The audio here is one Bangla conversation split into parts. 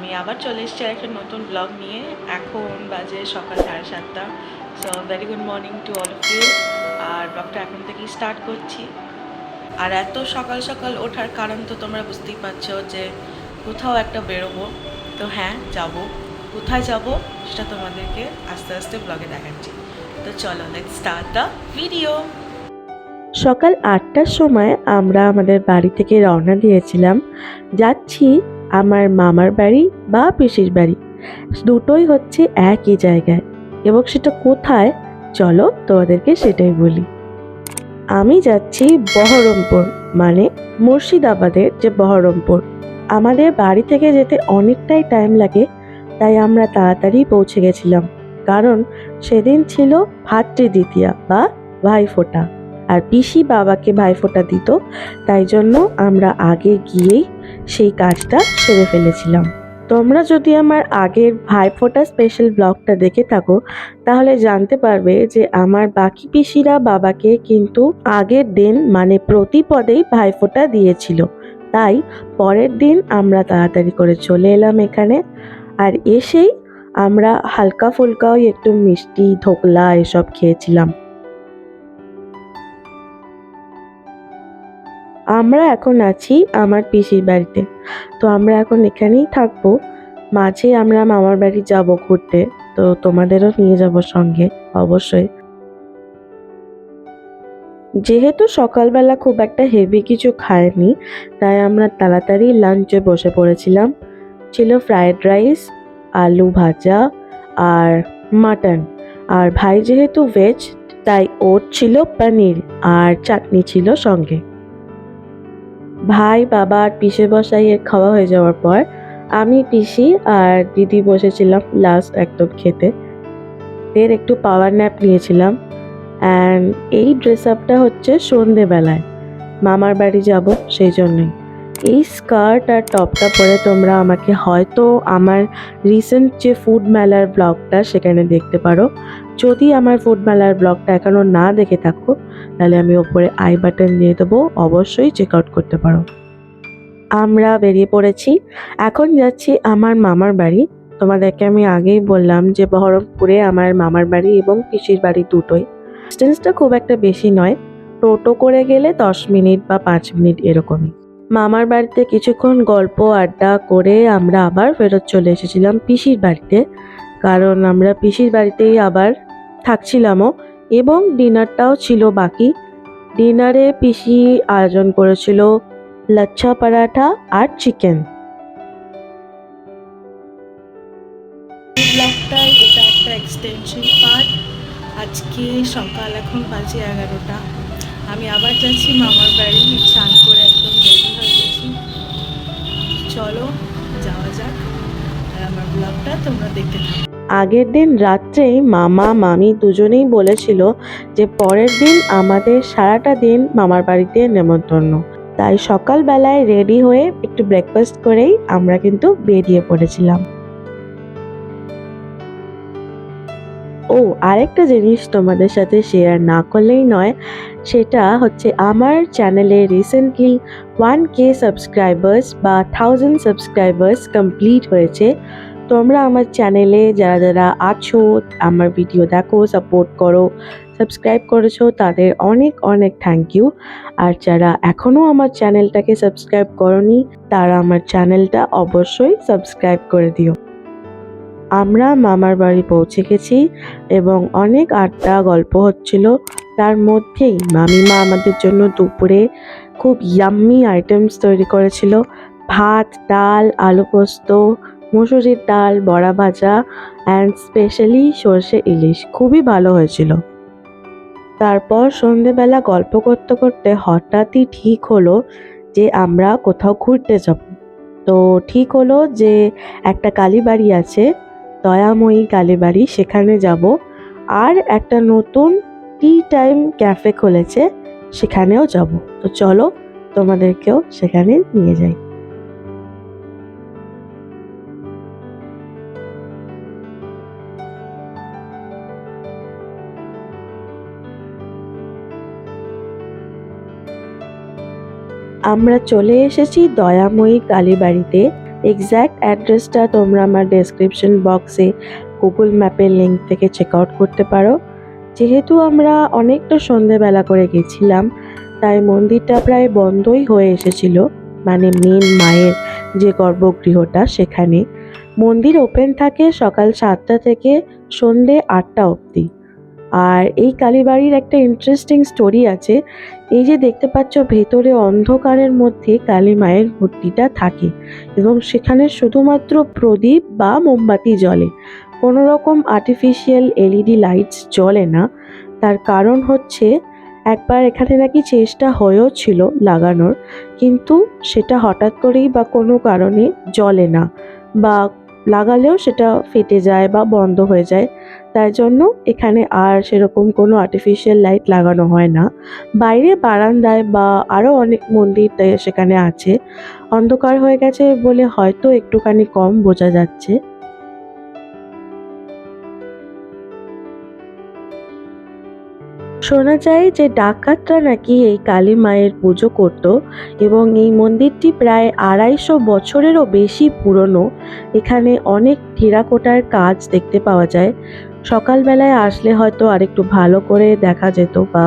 আমি আবার চলে এসেছি একটা নতুন ব্লগ নিয়ে। এখন বাজে সকাল সাড়ে সাতটা। So very good morning to all of you আর ব্লগটা এখন থেকেই স্টার্ট করছি। আর এত সকাল সকাল ওঠার কারণ তো তোমরা বুঝতেই পারছ যে কোথাও একটা বেরোবো। তো হ্যাঁ যাব। কোথায় যাব সেটা তোমাদেরকে আস্তে আস্তে ব্লগে দেখাচ্ছি। তো চলো লেটস স্টার্ট দ্য ভিডিও সকাল আটটার সময় আমরা আমাদের বাড়ি থেকে রওনা দিয়েছিলাম। যাচ্ছি আমার মামার বাড়ি বা পিসির বাড়ি। দুটোই হচ্ছে একই জায়গায়। এবং সেটা কোথায়? চলো তোমাদেরকে সেটাই বলি। আমি যাচ্ছি বহরমপুর মানে মুর্শিদাবাদের যে বহরমপুর। আমাদের বাড়ি থেকে যেতে অনেকটাই টাইম লাগে, তাই আমরা তাড়াতাড়ি পৌঁছে গেছিলাম। কারণ সেদিন ছিল ভাতৃ দ্বিতীয়া বা ভাইফোঁটা। আর পিসি বাবাকে ভাইফোঁটা দিত, তাই জন্য আমরা আগে গিয়েই সেই কাজটা সেরে ফেলেছিলাম। তোমরা যদি আমার আগের ভাইফোঁটা স্পেশাল ব্লগটা দেখে থাকো, তাহলে জানতে পারবে যে আমার বাকি পিসিরা বাবাকে কিন্তু আগের দিন মানে প্রতিপদেই ভাইফোঁটা দিয়েছিল। তাই পরের দিন আমরা তাড়াতাড়ি করে চলে এলাম এখানে। আর এসেই আমরা হালকা ফুলকা ওই একটু মিষ্টি, ধোকলা এসব খেয়েছিলাম। আমরা এখন আছি আমার পিসির বাড়িতে। তো আমরা এখন এখানেই থাকব। মাঝে আমরা মামার বাড়ি যাব ঘুরতে। তো তোমাদেরও নিয়ে যাব সঙ্গে, অবশ্যই। যেহেতু সকালবেলা খুব একটা হেভি কিছু খায়নি তাই আমরা তাড়াতাড়ি লাঞ্চে বসে পড়েছিলাম। ছিল ফ্রায়েড রাইস আলু ভাজা আর মাটন আর ভাই যেহেতু ভেজ তাই ওর ছিল পনির আর চাটনি ছিল সঙ্গে। ভাই, বাবা আর পিসে বসাইয়ের খাওয়া হয়ে যাওয়ার পর আমি, পিসি আর দিদি বসেছিলাম লাস্ট একদম খেতে। এর একটু পাওয়ার ন্যাপ নিয়েছিলাম। অ্যান্ড এই ড্রেস আপটা হচ্ছে সন্ধেবেলায়। মামার বাড়ি যাব সেই জন্যই। এই স্কার্ট আর টপটা পরে তোমরা আমাকে হয়তো আমার রিসেন্ট যে ফুড মেলার ব্লগটা সেখানে দেখতে পারো। যদি আমার ফুড মেলার ব্লগটা এখনও না দেখে থাকো তাহলে আমি ওপরে আই বাটন দিয়ে দেবো, অবশ্যই চেক আউট করতে পারো। আমরা বেরিয়ে পড়েছি। এখন যাচ্ছি আমার মামার বাড়ি। তোমাদেরকে আমি আগেই বললাম যে বহরমপুরে আমার মামার বাড়ি এবং পিসির বাড়ি দুটোই। ডিস্টেন্সটা খুব একটা বেশি নয়। টোটো করে গেলে দশ মিনিট বা পাঁচ মিনিট এরকমই। মামার বাড়িতে কিছুক্ষণ গল্প, আড্ডা করে আমরা আবার ফেরত চলে এসেছিলাম পিসির বাড়িতে। কারণ আমরা পিসির বাড়িতেই আবার থাকছিলামও। এবং ডিনারটাও ছিল বাকি। ডিনারে পিসি আয়োজন করেছিল লাচ্ছা পরাঠা আর চিকেন। এটা একটা আজকে সকাল, এখন বাজে এগারোটা। আমি আবার যাচ্ছি মামার বাড়ি। চান করে একদম রেডি হয়ে গেছি। চলো, যাওয়া যাক। আর আমার ব্লগটা তোমরা দেখতে থাকো। আগের দিন রাত্রেই মামা, মামি দুজনেই বলেছিল যে পরের দিন আমাদের সারাটা দিন মামার বাড়িতে নেমন্তন্ন। তাই সকালবেলায় রেডি হয়ে একটু ব্রেকফাস্ট করেই আমরা কিন্তু বেরিয়ে পড়েছিলাম। ও, আরেকটা জিনিস তোমাদের সাথে শেয়ার না করলেই নয়, সেটা হচ্ছে আমার চ্যানেলে রিসেন্টলি ওয়ান কে সাবস্ক্রাইবার্স বা থাউজেন্ড সাবস্ক্রাইবার্স কমপ্লিট হয়েছে। তোমরা আমার চ্যানেলে যারা যারা আছো, আমার ভিডিও দেখো সাপোর্ট করো সাবস্ক্রাইব করেছ, তাদের অনেক অনেক থ্যাংক ইউ আর যারা এখনও আমার চ্যানেলটাকে সাবস্ক্রাইব করনি, তারা আমার চ্যানেলটা অবশ্যই সাবস্ক্রাইব করে দিও। আমরা মামার বাড়ি পৌঁছে গেছি এবং অনেক আড্ডা গল্প হচ্ছিল। তার মধ্যেই মামিমা আমাদের জন্য দুপুরে খুব ইয়াম্মি আইটেমস তৈরি করেছিল। ভাত, ডাল, আলু পোস্ত মুসুরির ডাল, বড়া ভাজা অ্যান্ড স্পেশালি সর্ষে ইলিশ। খুবই ভালো হয়েছিল। তারপর সন্ধেবেলা গল্প করতে করতে হঠাৎই ঠিক হলো যে আমরা কোথাও ঘুরতে যাব। তো ঠিক হলো যে একটা কালীবাড়ি আছে, দয়াময়ী কালীবাড়ি, সেখানে যাব। আর একটা নতুন টি টাইম ক্যাফে খুলেছে, সেখানেও যাব। তো চলো তোমাদেরকেও সেখানে নিয়ে যাই। আমরা চলে এসেছি দয়াময়ী কালীবাড়িতে। এক্স্যাক্ট অ্যাড্রেসটা তোমরা আমার ডেসক্রিপশন বক্সে গুগল ম্যাপের লিঙ্ক থেকে চেক আউট করতে পারো। যেহেতু আমরা অনেকটা সন্ধেবেলা করে গেছিলাম, তাই মন্দিরটা প্রায় বন্ধই হয়ে এসেছিল মানে মেন মায়ের যে গর্ভগৃহটা সেখানে। মন্দির ওপেন থাকে সকাল সাতটা থেকে সন্ধে আটটা অবধি। আর এই কালীবাড়ির একটা ইন্টারেস্টিং স্টোরি আছে। এই যে দেখতে পাচ্ছ, ভেতরে অন্ধকারের মধ্যে কালী মায়ের মূর্তিটা থাকে এবং সেখানে শুধুমাত্র প্রদীপ বা মোমবাতি জ্বলে। কোনো রকম আর্টিফিশিয়াল এলইডি লাইটস জ্বলে না। তার কারণ হচ্ছে, একবার এখানে নাকি চেষ্টা হয়েও ছিল লাগানোর, কিন্তু সেটা হঠাৎ করেই বা কোনো কারণে জ্বলে না বা লাগালেও সেটা ফেটে যায় বা বন্ধ হয়ে যায়। তাই জন্য এখানে আর সেরকম কোনো আর্টিফিশিয়াল লাইট লাগানো হয় না। বাইরে বারান্দায় বা আরও অনেক মন্দির সেখানে আছে। অন্ধকার হয়ে গেছে বলে হয়তো একটুখানি কম বোঝা যাচ্ছে। শোনা যায় যে ডাকাতরা নাকি এই কালী মায়ের পুজো করত এবং এই মন্দিরটি প্রায় আড়াইশো বছরেরও বেশি পুরনো। এখানে অনেক টেরাকোটার কাজ দেখতে পাওয়া যায়। সকালবেলায় আসলে হয়তো আরেকটু ভালো করে দেখা যেত বা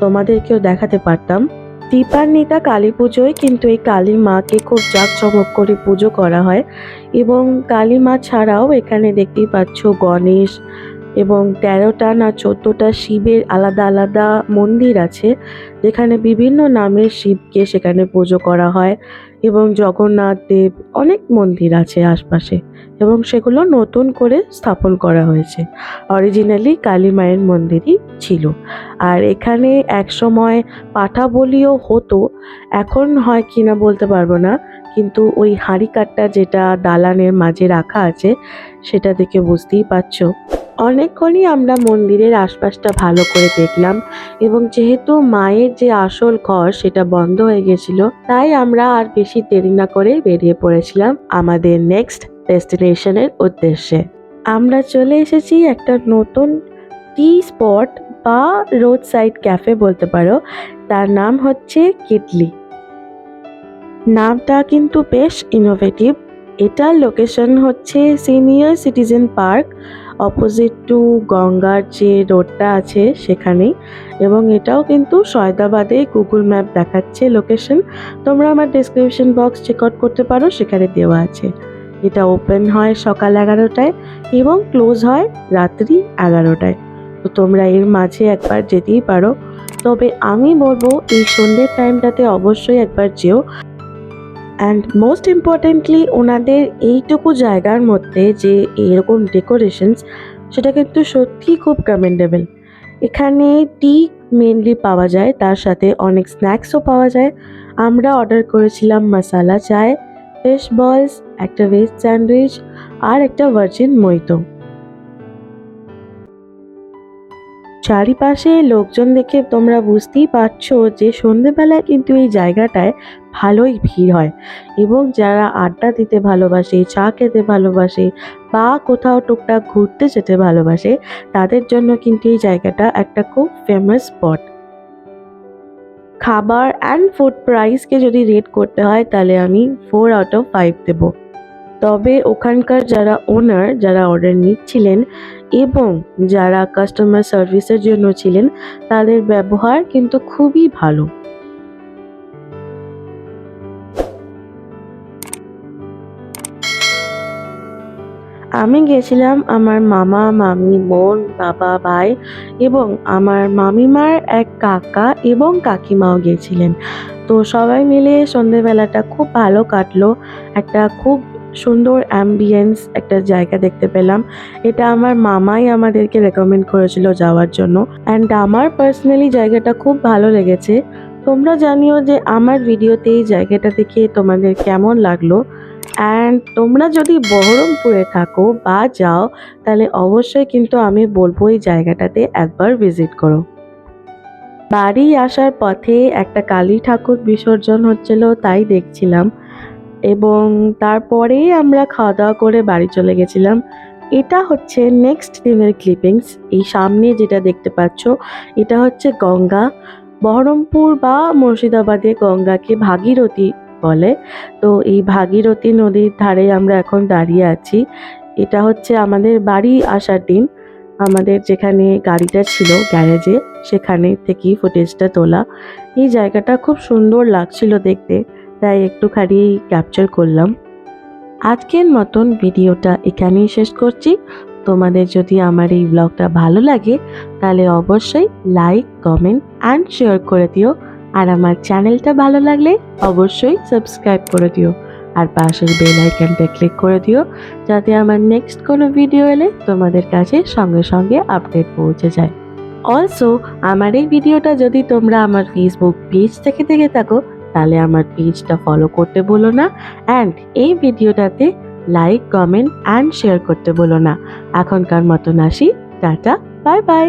তোমাদেরকেও দেখাতে পারতাম। দীপান্বিতা কালী পুজোয় কিন্তু এই কালী মাকে খুব জাঁকজমক করে পুজো করা হয় এবং কালী মা ছাড়াও এখানে দেখতেই পাচ্ছ গণেশ এবং তেরোটা না চোদ্দোটা শিবের আলাদা আলাদা মন্দির আছে, যেখানে বিভিন্ন নামের শিবকে সেখানে পুজো করা হয় এবং জগন্নাথ দেব অনেক মন্দির আছে আশপাশে এবং সেগুলো নতুন করে স্থাপন করা হয়েছে। অরিজিনালি কালী মায়ের মন্দিরই ছিল। আর এখানে একসময় পাঠা বলিও হতো, এখন হয় কি না বলতে পারব না, কিন্তু ওই হাঁড়ি কাঠটা যেটা দালানের মাঝে রাখা আছে, সেটা দেখে বুঝতেই পারছ। অনেকক্ষণই আমরা মন্দিরের আশপাশটা ভালো করে দেখলাম এবং যেহেতু মায়ের যে আসল ঘর সেটা বন্ধ হয়ে গেছিল, তাই আমরা আর বেশি দেরি না করে বেরিয়ে পড়েছিলাম আমাদের নেক্সট ডেস্টিনেশনের উদ্দেশ্যে। আমরা চলে এসেছি একটা নতুন টি স্পট বা রোড সাইড ক্যাফে বলতে পারো, তার নাম হচ্ছে কিটলি নামটা কিন্তু বেশ ইনোভেটিভ এটার লোকেশন হচ্ছে senior citizen park opposite to গঙ্গার যে রোডটা আছে সেখানেই। এবং এটাও কিন্তু সয়দাবাদে গুগল ম্যাপ দেখাচ্ছে লোকেশন তোমরা আমার ডিসক্রিপশন বক্স চেক আউট করতে পারো, সেখানে দেওয়া আছে। এটা ওপেন হয় সকাল এগারোটায় এবং ক্লোজ হয় রাত্রি এগারোটায়। তো তোমরা এর মাঝে একবার যেতেই পারো। তবে আমি বলব এই সন্ধ্যের টাইমটাতে অবশ্যই একবার যেও। অ্যান্ড মোস্ট ইম্পর্টেন্টলি ওনাদের এইটুকু জায়গার মধ্যে যে এরকম ডেকোরেশনস সেটা কিন্তু সত্যি খুব কমেন্ডেবল এখানে টি মেনলি পাওয়া যায়, তার সাথে অনেক স্ন্যাক্সও পাওয়া যায়। আমরা অর্ডার করেছিলাম মশালা চায় ফিশ বলস একটা ভেজ স্যান্ডউইচ আর একটা ভার্জিন মইতো। চারিপাশে লোকজন দেখে তোমরা বুঝতেই পারছ যে সন্ধেবেলায় কিন্তু এই জায়গাটায় ভালোই ভিড় হয়। এবং যারা আড্ডা দিতে ভালোবাসে, চা খেতে ভালোবাসে বা কোথাও টুকটাক ঘুরতে যেতে ভালোবাসে, তাদের জন্য কিন্তু এই জায়গাটা একটা খুব ফেমাস স্পট খাবার অ্যান্ড ফুড প্রাইসকে যদি রেট করতে হয়, তাহলে আমি ফোর আউট অফ ফাইভ দেবো। তবে ওখানকার যারা ওনার যারা অর্ডার নিচ্ছিলেন এবং যারা কাস্টমার সার্ভিসের জন্য ছিলেন, তাদের ব্যবহার কিন্তু খুবই ভালো। আমি গেছিলাম আমার মামা, মামি, বোন, বাবা, ভাই এবং আমার মামিমার এক কাকা এবং কাকিমাও গেছিলেন তো সবাই মিলে সন্ধেবেলাটা খুব ভালো কাটলো। একটা খুব সুন্দর অ্যাম্বিয়েন্স একটা জায়গা দেখতে পেলাম। এটা আমার মামাই আমাদেরকে রেকমেন্ড করেছিল যাওয়ার জন্য। অ্যান্ড আমার পার্সোনালি জায়গাটা খুব ভালো লেগেছে। তোমরা জানিও যে আমার ভিডিওতে এই জায়গাটা দেখে তোমাদের কেমন লাগল। অ্যান্ড তোমরা যদি বহরমপুরে থাকো বা যাও, তাহলে অবশ্যই কিন্তু আমি বলব এই জায়গাটাতে একবার ভিজিট করো। বাড়ি আসার পথে একটা কালী ঠাকুর বিসর্জন হচ্ছিল, তাই দেখছিলাম। এবং তারপরে আমরা খাওয়া দাওয়া করে বাড়ি চলে গেছিলাম। এটা হচ্ছে নেক্সট দিনের ক্লিপিংস এই সামনে যেটা দেখতে পাচ্ছ, এটা হচ্ছে গঙ্গা। বহরমপুর বা মুর্শিদাবাদে গঙ্গাকে ভাগীরথী বলে। তো এই ভাগীরথী নদীর ধারে আমরা এখন দাঁড়িয়ে আছি। এটা হচ্ছে আমাদের বাড়ি আসার দিন। আমাদের যেখানে গাড়িটা ছিল গ্যারেজে, সেখানে থেকেই ফুটেজটা তোলা। এই জায়গাটা খুব সুন্দর লাগছিল দেখতে, তাই একটুখানি ক্যাপচার করলাম। আজকের মতন ভিডিওটা এখানেই শেষ করছি। তোমাদের যদি আমার এই ব্লগটা ভালো লাগে, তাহলে অবশ্যই লাইক কমেন্ট অ্যান্ড শেয়ার করে দিও। আর আমার চ্যানেলটা ভালো লাগলে অবশ্যই সাবস্ক্রাইব করে দিও। আর পাশের বেল আইকনটা ক্লিক করে দিও, যাতে আমার নেক্সট কোনো ভিডিও এলে তোমাদের কাছে সঙ্গে সঙ্গে আপডেট পৌঁছে যায়। অলসো আমার এই ভিডিওটা যদি তোমরা আমার ফেসবুক পেজ থেকে দেখে থাকো, তাহলে আমার পেজটা ফলো করতে বলো না। অ্যান্ড এই ভিডিওটাতে লাইক কমেন্ট অ্যান্ড শেয়ার করতে বলো না। এখনকার মতন আসি, টাটা বাই বাই